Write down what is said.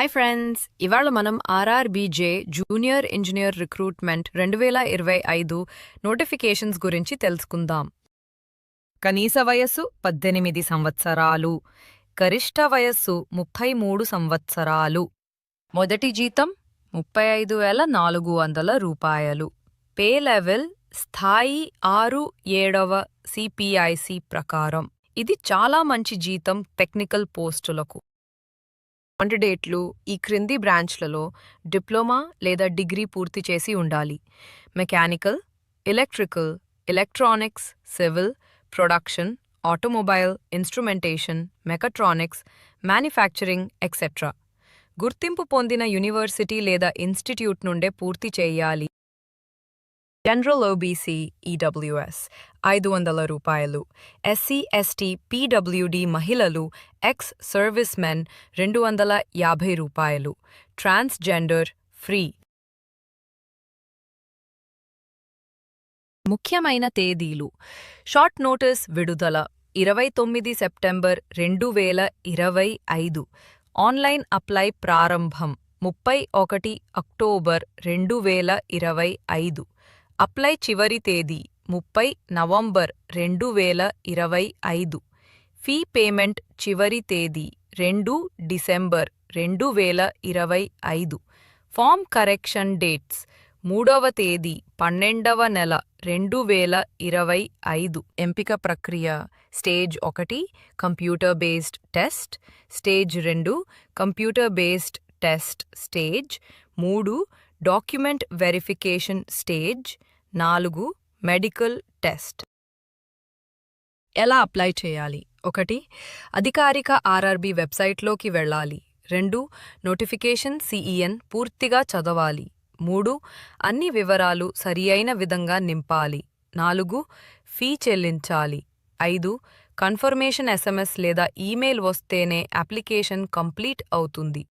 Hi friends ఇవాళ మనం ఆర్ఆర్బీజే junior engineer recruitment రెండు వేల ఇరవై ఐదు నోటిఫికేషన్స్ గురించి తెలుసుకుందాం. కనీస వయస్సు పద్దెనిమిది సంవత్సరాలు గరిష్ట వయస్సు ముప్పై మూడు సంవత్సరాలు మొదటి జీతం ముప్పై ఐదు వేల నాలుగు వందల రూపాయలు పే లెవెల్ స్థాయి ఆరు ఏడవ సిపిఐసి ప్రకారం. ఇది చాలా మంచి జీతం టెక్నికల్ పోస్టులకు. క్యాండిడేట్లు ఈ క్రింది బ్రాంచ్లలో డిప్లొమా లేదా డిగ్రీ పూర్తి చేసి ఉండాలి. Mechanical electrical electronics civil production automobile instrumentation mechatronics manufacturing etcetera. గుర్తింపు పొందిన యూనివర్సిటీ లేదా ఇన్స్టిట్యూట్ నుండే పూర్తి చేయాలి. జనరల్ ఓబీసీ ఈడబ్ల్యూఎస్ ఐదు వందల రూపాయలు. ఎస్సీ ఎస్టీ పీడబ్ల్యూడి మహిళలు ఎక్స్ సర్వీస్ మెన్ రెండు వందల యాభై రూపాయలు. ట్రాన్స్జెండర్ ఫ్రీ ముఖ్యమైన తేదీలు. షార్ట్ నోటీస్ విడుదల ఇరవై తొమ్మిది సెప్టెంబర్ రెండు వేల ఇరవై ఐదు. ఆన్లైన్ అప్లై ప్రారంభం ముప్పై ఒకటి అక్టోబర్ రెండు వేల ఇరవై ఐదు. అప్లై చివరి తేదీ ముప్పై నవంబర్ రెండు వేల ఇరవై ఐదు. ఫీ పేమెంట్ చివరి తేదీ రెండు డిసెంబర్ రెండు వేల ఇరవై ఐదు. ఫామ్ కరెక్షన్ డేట్స్ మూడవ తేదీ పన్నెండవ నెల రెండు వేల ఇరవై ఐదు. ఎంపిక ప్రక్రియ స్టేజ్ ఒకటి కంప్యూటర్ బేస్డ్ టెస్ట్. స్టేజ్ రెండు కంప్యూటర్ బేస్డ్ టెస్ట్ స్టేజ్. మూడు డాక్యుమెంట్ వెరిఫికేషన్ స్టేజ్. నాలుగు మెడికల్ టెస్ట్. ఎలా అప్లై చేయాలి? ఒకటి అధికారిక ఆర్ఆర్బీ వెబ్సైట్లోకి వెళ్ళాలి. రెండు నోటిఫికేషన్ సిఈఎన్ పూర్తిగా చదవాలి. మూడు అన్ని వివరాలు సరియైన విధంగా నింపాలి. నాలుగు ఫీ చెల్లించాలి. ఐదు కన్ఫర్మేషన్ ఎస్ఎంఎస్ లేదా ఈమెయిల్ వస్తేనే అప్లికేషన్ కంప్లీట్ అవుతుంది.